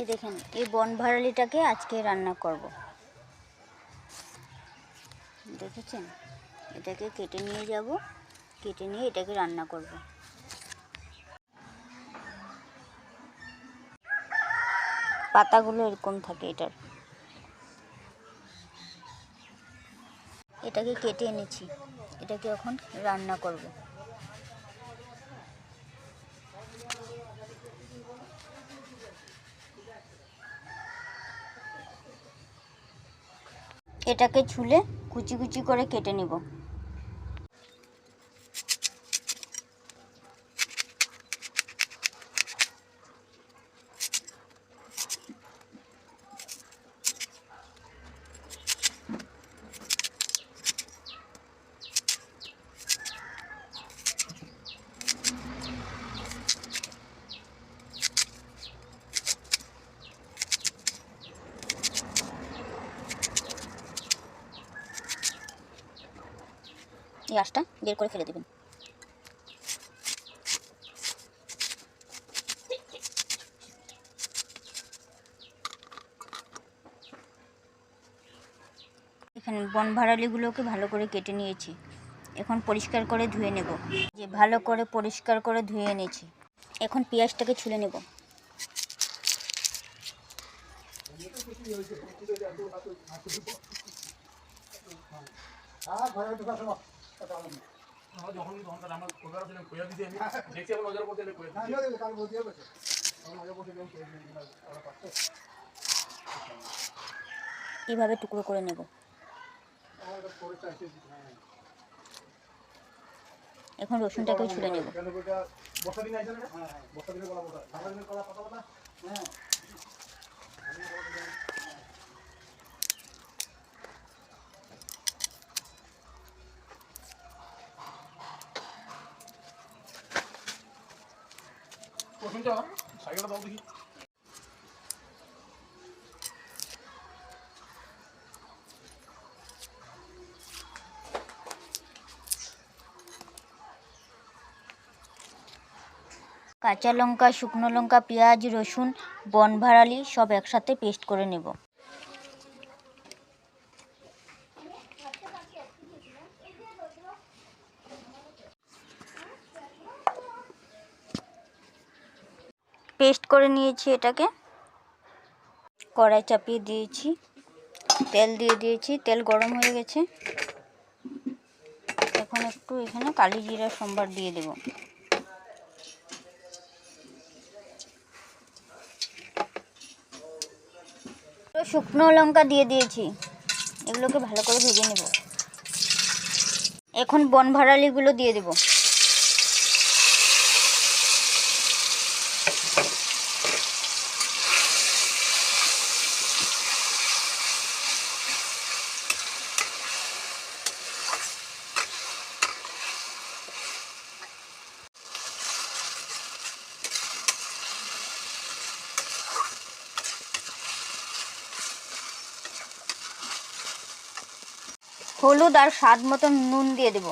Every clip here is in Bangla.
এই দেখেন, এই বনভারালিটাকে আজকে রান্না করব। দেখেছেন? এটাকে কেটে নিয়ে যাব, কেটে নিয়ে এটাকে রান্না করব। পাতাগুলো এরকম থাকে এটার। এটাকে কেটে এনেছি, এটাকে এখন রান্না করব। এটাকে ছুলে কুচি কুচি করে কেটে নিব। এই আঁশটা বের করে ফেলে দেবেন। এখানে বনভারালিগুলোকে ভালো করে কেটে নিয়েছি। এখন পরিষ্কার করে ধুয়ে নেব। যে ভালো করে পরিষ্কার করে ধুয়ে এনেছি। এখন পেঁয়াজটাকে ছুলে নেব। যখন তখন তাহলে আমার কোথাও ছিলেন কইয়া দিছি আমি দেখছি এখন নজর করতে কইয়া দিছি এইভাবে টুকরো করে নেব এখন নেব কলা কলা হ্যাঁ। কাঁচা লঙ্কা শুকনো লঙ্কা পেঁয়াজ রসুন বনভারালি সব একসাথে পেস্ট করে নেব। পেস্ট করে নিয়েছি এটাকে। কড়াই চাপিয়ে দিয়েছি। তেল দিয়ে দিয়েছি। তেল গরম হয়ে গেছে। এখন একটু এখানে কালি জিরা সম্বার দিয়ে দেবো। শুকনো লঙ্কা দিয়ে দিয়েছি। এগুলোকে ভালো করে ভেজে নেব। এখন বনভারালিগুলো দিয়ে দেব। হলুদ আর স্বাদ মতন নুন দিয়ে দেব।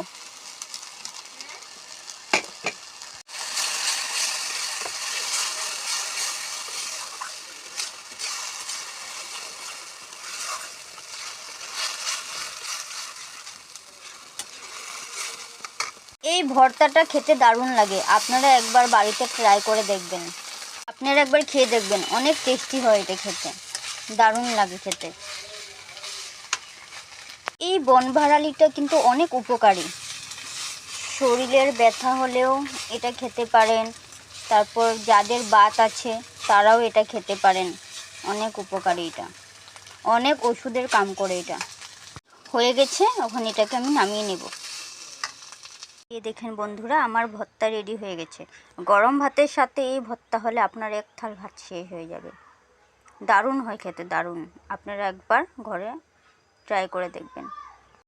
এই ভর্তাটা খেতে দারুণ লাগে, আপনারা একবার বাড়িতে ট্রাই করে দেখবেন। আপনারা একবার খেয়ে দেখবেন, অনেক টেস্টি হয় এটা খেতে। দারুণ লাগে খেতে। এই বনভারালিটা কিন্তু অনেক উপকারী। শরীরের ব্যথা হলেও এটা খেতে পারেন, তারপর যাদের বাত আছে তারাও এটা খেতে পারেন। অনেক উপকারী এটা। অনেক ওষুধের কাম করে এটা। হয়ে গেছে, এখন এটাকে আমি নামিয়ে নেব। এই দেখেন বন্ধুরা, আমার ভর্তা রেডি হয়ে গেছে। গরম ভাতের সাথে এই ভর্তা হলে আপনার এক থাল ভাত শেষ হয়ে যাবে। দারুণ হয় খেতে, দারুণ। আপনারা একবার ঘরে ট্রাই করে দেখবেন।